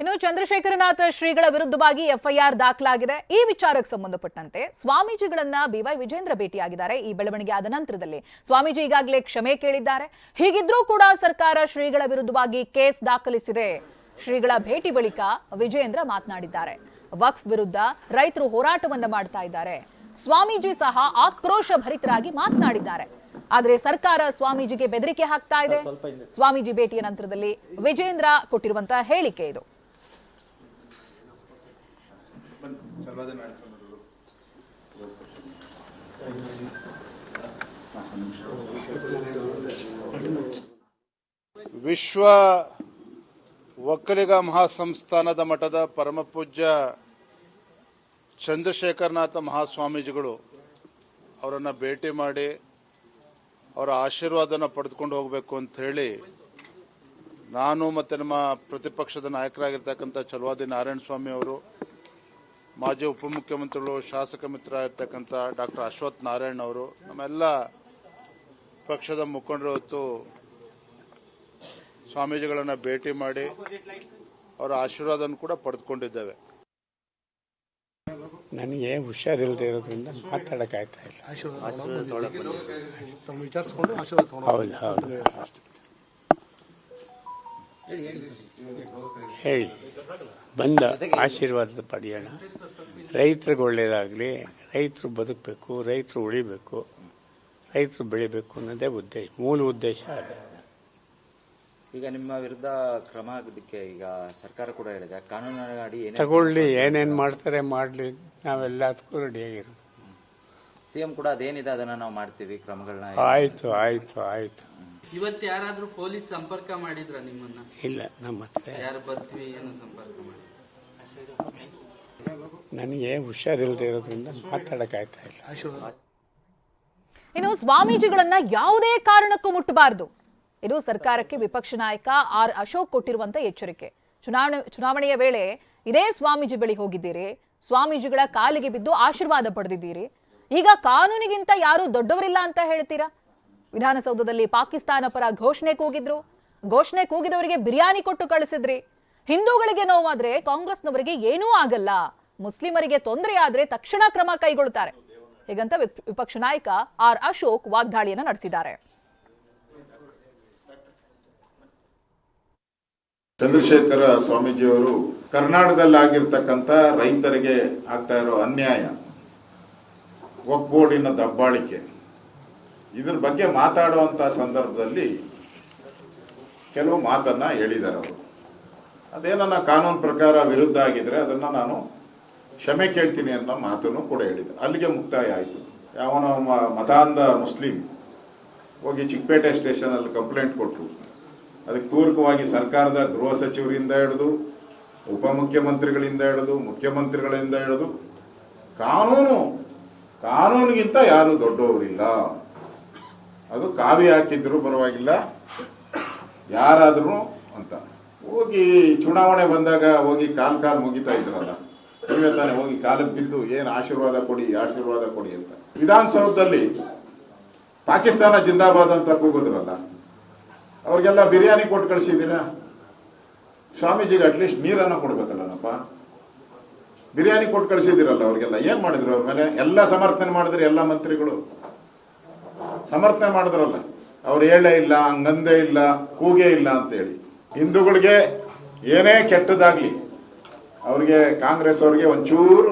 ಇನ್ನು ಚಂದ್ರಶೇಖರನಾಥ ಶ್ರೀಗಳ ವಿರುದ್ಧವಾಗಿ ಎಫ್ಐಆರ್ ದಾಖಲಾಗಿದೆ. ಈ ವಿಚಾರಕ್ಕೆ ಸಂಬಂಧಪಟ್ಟಂತೆ ಸ್ವಾಮೀಜಿಗಳನ್ನ ಬಿವೈ ವಿಜೇಂದ್ರ ಭೇಟಿಯಾಗಿದ್ದಾರೆ. ಈ ಬೆಳವಣಿಗೆ ಆದ ನಂತರದಲ್ಲಿ ಸ್ವಾಮೀಜಿ ಈಗಾಗಲೇ ಕ್ಷಮೆ ಕೇಳಿದ್ದಾರೆ. ಹೀಗಿದ್ರೂ ಕೂಡ ಸರ್ಕಾರ ಶ್ರೀಗಳ ವಿರುದ್ಧವಾಗಿ ಕೇಸ್ ದಾಖಲಿಸಿದೆ. ಶ್ರೀಗಳ ಭೇಟಿ ಬಳಿಕ ವಿಜೇಂದ್ರ ಮಾತನಾಡಿದ್ದಾರೆ. ವಕ್ಫ್ ವಿರುದ್ಧ ರೈತರು ಹೋರಾಟವನ್ನ ಮಾಡ್ತಾ ಇದ್ದಾರೆ. ಸ್ವಾಮೀಜಿ ಸಹ ಆಕ್ರೋಶ ಭರಿತರಾಗಿ ಮಾತನಾಡಿದ್ದಾರೆ. ಆದರೆ ಸರ್ಕಾರ ಸ್ವಾಮೀಜಿಗೆ ಬೆದರಿಕೆ ಹಾಕ್ತಾ ಇದೆ. ಸ್ವಾಮೀಜಿ ಭೇಟಿಯ ನಂತರದಲ್ಲಿ ವಿಜೇಂದ್ರ ಕೊಟ್ಟಿರುವಂತಹ ಹೇಳಿಕೆ ಇದು. ವಿಶ್ವ ಒಕ್ಕಲಿಗ ಮಹಾಸಂಸ್ಥಾನದ ಮಠದ ಪರಮಪೂಜ್ಯ ಚಂದ್ರಶೇಖರನಾಥ ಮಹಾಸ್ವಾಮೀಜಿಗಳು ಅವರನ್ನು ಭೇಟಿ ಮಾಡಿ ಅವರ ಆಶೀರ್ವಾದನ ಪಡೆದುಕೊಂಡು ಹೋಗಬೇಕು ಅಂತ ಹೇಳಿ ನಾನು ಮತ್ತು ನಮ್ಮ ಪ್ರತಿಪಕ್ಷದ ನಾಯಕರಾಗಿರ್ತಕ್ಕಂಥ ಚಲವಾದಿ ನಾರಾಯಣ ಸ್ವಾಮಿ ಅವರು ಮಾಜಿ ಉಪಮುಖ್ಯಮಂತ್ರಿಗಳು ಶಾಸಕ ಮಿತ್ರ ಇರ್ತಕ್ಕಂಥ ಡಾಕ್ಟರ್ ಅಶ್ವಥ್ ನಾರಾಯಣ್ ಅವರು ನಮ್ಮೆಲ್ಲ ಪಕ್ಷದ ಮುಖಂಡರು ಹೊತ್ತು ಸ್ವಾಮೀಜಿಗಳನ್ನು ಭೇಟಿ ಮಾಡಿ ಅವರ ಆಶೀರ್ವಾದನ ಕೂಡ ಪಡೆದುಕೊಂಡಿದ್ದೇವೆ. ನನಗೆ ಹುಷಾರಿಲ್ಲದೆ ಇರೋದ್ರಿಂದ ಮಾತಾಡೋಕ್ಕಾಗ್ತಾ ಇಲ್ಲ. ಆಶೀರ್ವಾದ ಹೌದು ಹೌದು. ಹೇಳಿ ಬಂದ ಆಶೀರ್ವಾದ ಪಡೆಯೋಣ. ರೈತರಿಗೆ ಒಳ್ಳೆಯದಾಗಲಿ ರೈತರು ಬದುಕಬೇಕು ರೈತರು ಉಳಿಬೇಕು ರೈತರು ಬೆಳಿಬೇಕು ಅನ್ನೋದೇ ಉದ್ದೇಶ ಮೂಲ ಉದ್ದೇಶ ಅದೇ. ಈಗ ನಿಮ್ಮ ವಿರುದ್ಧ ಕ್ರಮ ಆಗೋದಕ್ಕೆ ಈಗ ಸರ್ಕಾರ ಕೂಡ ಹೇಳಿದೆ. ಕಾನೂನು ಅಡಿ ತಗೊಳ್ಳಿ ಏನೇನು ಮಾಡ್ತಾರೆ ಮಾಡಲಿ ನಾವೆಲ್ಲ ಅದಕ್ಕೂ ಸಿ ಸಿಎಂ ಕೂಡ ಅದೇನಿದೆ ಅದನ್ನು ನಾವು ಮಾಡ್ತೀವಿ ಕ್ರಮಗಳನ್ನ. ಆಯಿತು ಆಯಿತು ಆಯಿತು. ಇವತ್ತು ಯಾರಾದ್ರೂ ಪೊಲೀಸ್ ಸಂಪರ್ಕ ಮಾಡಿದ್ರ ನಿಮ್ಮನ್ನ? ಇಲ್ಲ ನಮ್ಮ ಹತ್ರ ಯಾರು? ಬರ್ತೀವಿ ಏನು ಸಂಪರ್ಕ ಮಾಡಿ? ನನಗೆ ಹುಷಾರಿಲ್ಲದೆ ಇರೋದ್ರಿಂದ ಮಾತಾಡೋಕ್ಕಾಗ್ತಾ ಇಲ್ಲ. ಇನ್ನು ಸ್ವಾಮೀಜಿಗಳನ್ನ ಯಾವುದೇ ಕಾರಣಕ್ಕೂ ಮುಟ್ಟಬಾರದು. ಇದು ಸರ್ಕಾರಕ್ಕೆ ವಿಪಕ್ಷ ನಾಯಕ ಆರ್ ಅಶೋಕ್ ಕೊಟ್ಟಿರುವಂತ ಎಚ್ಚರಿಕೆ. ಚುನಾವಣೆ ಚುನಾವಣೆಯ ವೇಳೆ ಇದೇ ಸ್ವಾಮೀಜಿ ಬಳಿ ಹೋಗಿದ್ದೀರಿ ಸ್ವಾಮೀಜಿಗಳ ಕಾಲಿಗೆ ಬಿದ್ದು ಆಶೀರ್ವಾದ ಪಡೆದಿದ್ದೀರಿ. ಈಗ ಕಾನೂನಿಗಿಂತ ಯಾರು ದೊಡ್ಡವರಿಲ್ಲ ಅಂತ ಹೇಳ್ತೀರಾ? ವಿಧಾನಸೌಧದಲ್ಲಿ ಪಾಕಿಸ್ತಾನ ಪರ ಘೋಷಣೆ ಕೂಗಿದ್ರು. ಘೋಷಣೆ ಕೂಗಿದವರಿಗೆ ಬಿರಿಯಾನಿ ಕೊಟ್ಟು ಕಳಿಸಿದ್ರಿ. ಹಿಂದೂಗಳಿಗೆ ನೋವಾದ್ರೆ ಕಾಂಗ್ರೆಸ್ನವರಿಗೆ ಏನೂ ಆಗಲ್ಲ. ಮುಸ್ಲಿಮರಿಗೆ ತೊಂದರೆ ಆದ್ರೆ ತಕ್ಷಣ ಕ್ರಮ ಕೈಗೊಳ್ಳುತ್ತಾರೆ. ಹೀಗಂತ ವಿಪಕ್ಷ ನಾಯಕ ಆರ್ ಅಶೋಕ್ ವಾಗ್ದಾಳಿಯನ್ನು ನಡೆಸಿದ್ದಾರೆ. ಚಂದ್ರಶೇಖರ ಸ್ವಾಮೀಜಿಯವರು ಕರ್ನಾಟಕದಲ್ಲಾಗಿರ್ತಕ್ಕಂಥ ರೈತರಿಗೆ ಆಗ್ತಾ ಇರೋ ಅನ್ಯಾಯ. ಒಕ್ ದಬ್ಬಾಳಿಕೆ. ಇದ್ರ ಬಗ್ಗೆ ಮಾತಾಡುವಂಥ ಸಂದರ್ಭದಲ್ಲಿ ಕೆಲವು ಮಾತನ್ನ ಹೇಳಿದ್ದಾರೆ ಅವರು. ಅದೇನನ್ನ ಕಾನೂನು ಪ್ರಕಾರ ವಿರುದ್ಧ ಆಗಿದ್ರೆ ಅದನ್ನ ನಾನು ಕ್ಷಮೆ ಕೇಳ್ತೀನಿ ಅನ್ನೋ ಮಾತನ್ನು ಕೂಡ ಹೇಳಿದೆ ಅಲ್ಲಿಗೆ ಮುಕ್ತಾಯ ಆಯಿತು. ಯಾವನ ಮತಾಂಧ ಮುಸ್ಲಿಂ ಹೋಗಿ ಚಿಕ್ಕಪೇಟೆ ಸ್ಟೇಷನಲ್ಲಿ ಕಂಪ್ಲೇಂಟ್ ಕೊಟ್ಟರು ಅದಕ್ಕೆ ಪೂರಕವಾಗಿ ಸರ್ಕಾರದ ಗೃಹ ಸಚಿವರಿಂದ ಹಿಡಿದು, ಉಪಮುಖ್ಯಮಂತ್ರಿಗಳಿಂದ ಹಿಡಿದು, ಮುಖ್ಯಮಂತ್ರಿಗಳಿಂದ ಹಿಡಿದು ಕಾನೂನು, ಕಾನೂನಿಗಿಂತ ಯಾರು ದೊಡ್ಡವರಿಲ್ಲ. ಅದು ಕಾವಿ ಹಾಕಿದ್ರು ಪರವಾಗಿಲ್ಲ. ಯಾರಾದ್ರೂ ಅಂತ. ಹೋಗಿ ಚುನಾವಣೆ ಬಂದಾಗ ಹೋಗಿ ಕಾಲ್ ಕಾಲ್ ಮುಗಿತಾ ಇದ್ರಲ್ಲ. ನೀವೇ ತಾನೇ ಹೋಗಿ ಕಾಲಕ್ಕೆ ಬಿದ್ದು ಏನು ಆಶೀರ್ವಾದ ಕೊಡಿ ಆಶೀರ್ವಾದ ಕೊಡಿ ಅಂತ. ವಿಧಾನಸೌಧದಲ್ಲಿ ಪಾಕಿಸ್ತಾನ ಜಿಂದಾಬಾದ್ ಅಂತ ಕೂಗಿದ್ರಲ್ಲ. ಅವ್ರಿಗೆಲ್ಲ ಬಿರಿಯಾನಿ ಕೊಟ್ಟು ಕಳಿಸಿದ್ದೀರಾ? ಸ್ವಾಮೀಜಿಗೆ ಅಟ್ಲೀಸ್ಟ್ ನೀರನ್ನು ಕೊಡ್ಬೇಕಲ್ಲನಪ್ಪ. ಬಿರಿಯಾನಿ ಕೊಟ್ಟು ಕಳಿಸಿದ್ದೀರಲ್ಲ ಅವ್ರಿಗೆಲ್ಲ. ಏನು ಮಾಡಿದ್ರು ಅವ್ರ ಮೇಲೆ? ಎಲ್ಲ ಸಮರ್ಥನೆ ಮಾಡಿದ್ರು ಎಲ್ಲ ಮಂತ್ರಿಗಳು. ಸಮರ್ಥನೆ ಮಾಡಿದ್ರಲ್ಲ, ಅವ್ರು ಹೇಳೇ ಇಲ್ಲ, ಹಂಗಂದೇ ಇಲ್ಲ, ಕೂಗೆ ಇಲ್ಲ ಅಂತೇಳಿ. ಹಿಂದೂಗಳಿಗೆ ಏನೇ ಕೆಟ್ಟದಾಗ್ಲಿ, ಅವ್ರಿಗೆ ಕಾಂಗ್ರೆಸ್ ಅವ್ರಿಗೆ ಒಂಚೂರು